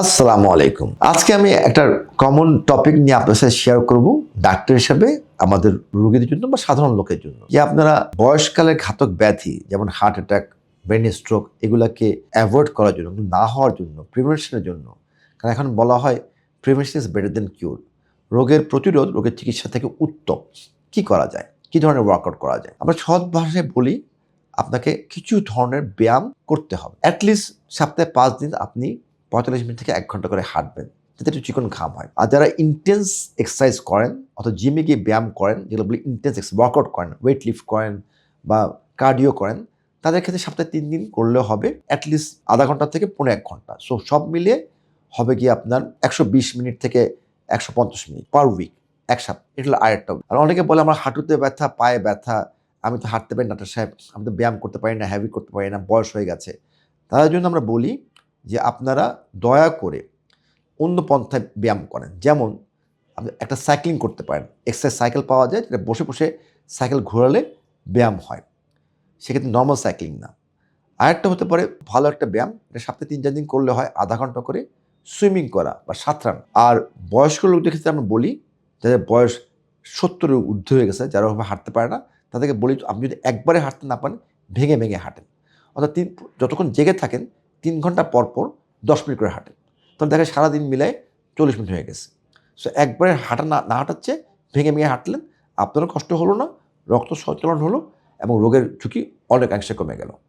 আসসালামু আলাইকুম। আজকে আমি একটা কমন টপিক নিয়ে আপনার সাথে শেয়ার করব ডাক্তার হিসাবে আমাদের রোগীদের জন্য বা সাধারণ লোকের জন্য। যে আপনারা বয়সকালের ঘাতক ব্যাধি, যেমন হার্ট অ্যাটাক ব্রেন স্ট্রোক এগুলাকে অ্যাভয়েড করার জন্য না হওয়ার জন্য প্রিভেনশনের জন্য, কারণ এখন বলা হয় prevention is better than cure রোগের প্রতিরোধ, রোগের চিকিৎসা থেকে উত্তম। কি করা যায়? কি ধরনের ওয়ার্কআউট করা যায়? আমরা সৎ ভাষায় বলি, আপনাকে কিছু ধরনের ব্যায়াম করতে হবে। অ্যাটলিস্ট সপ্তাহে পাঁচ দিন আপনি পঁয়তাল্লিশ মিনিট থেকে এক ঘণ্টা করে হাঁটবেন, যাতে একটু চিকন ঘাম হয়। আর যারা ইন্টেন্স এক্সারসাইজ করেন অথবা জিমে গিয়ে ব্যায়াম করেন, যেগুলো বলি ইন্টেন্স ওয়ার্কআউট করেন ওয়েট লিফট করেন বা কার্ডিও করেন, তাদের ক্ষেত্রে সপ্তাহে তিন দিন করলেও হবে অ্যাটলিস্ট আধা ঘণ্টা থেকে পনেরো এক ঘণ্টা। সো সব মিলিয়ে হবে কি আপনার একশো বিশ মিনিট থেকে একশো পঞ্চাশ মিনিট পার উইক এক সপ্তাহ। এটা হলো আরেকটা আর অনেকে বলে আমার হাঁটুতে ব্যথা, পায়ে ব্যথা, আমি তো হাঁটতে পারি না, ডাক্তার সাহেব, আমি তো ব্যায়াম করতে পারি না হ্যাভি করতে পারি না, বয়স হয়ে গেছে। তাদের জন্য আমরা বলি যে আপনারা দয়া করে অন্য পন্থায় ব্যায়াম করেন। যেমন আপনি একটা সাইক্লিং করতে পারেন। এক্সারসাইজ সাইকেল পাওয়া যায় যেটা বসে বসে সাইকেল ঘোরালে ব্যায়াম হয়। সেক্ষেত্রে নর্মাল সাইক্লিং না। আরেকটা হতে পারে ভালো একটা ব্যায়াম, এটা সপ্তাহে তিন চার দিন করলে হয়, আধা ঘণ্টা করে সুইমিং করা বা সাঁতরান আর বয়স্ক লোকদের ক্ষেত্রে আমরা বলি, যাদের বয়স সত্তরের ঊর্ধ্ব হয়ে গেছে, যারা ওভাবে হাঁটতে পারে না, তাদেরকে বলি, আপনি যদি একবারে হাঁটতে না পারেন, ভেঙে ভেঙে হাঁটেন। অর্থাৎ তিন, যতক্ষণ জেগে থাকেন তিন ঘণ্টা পরপর পর দশ মিনিট করে হাঁটেন তাহলে দেখে সারাদিন মিলায় চল্লিশ মিনিট হয়ে গেছে। সো একবারে হাঁটা না না হাঁটাচ্ছে ভেঙে ভেঙে হাঁটলেন, আপনারও কষ্ট হলো না, রক্ত সঞ্চালন হলো এবং রোগের ঝুঁকি অনেকাংশে কমে গেল।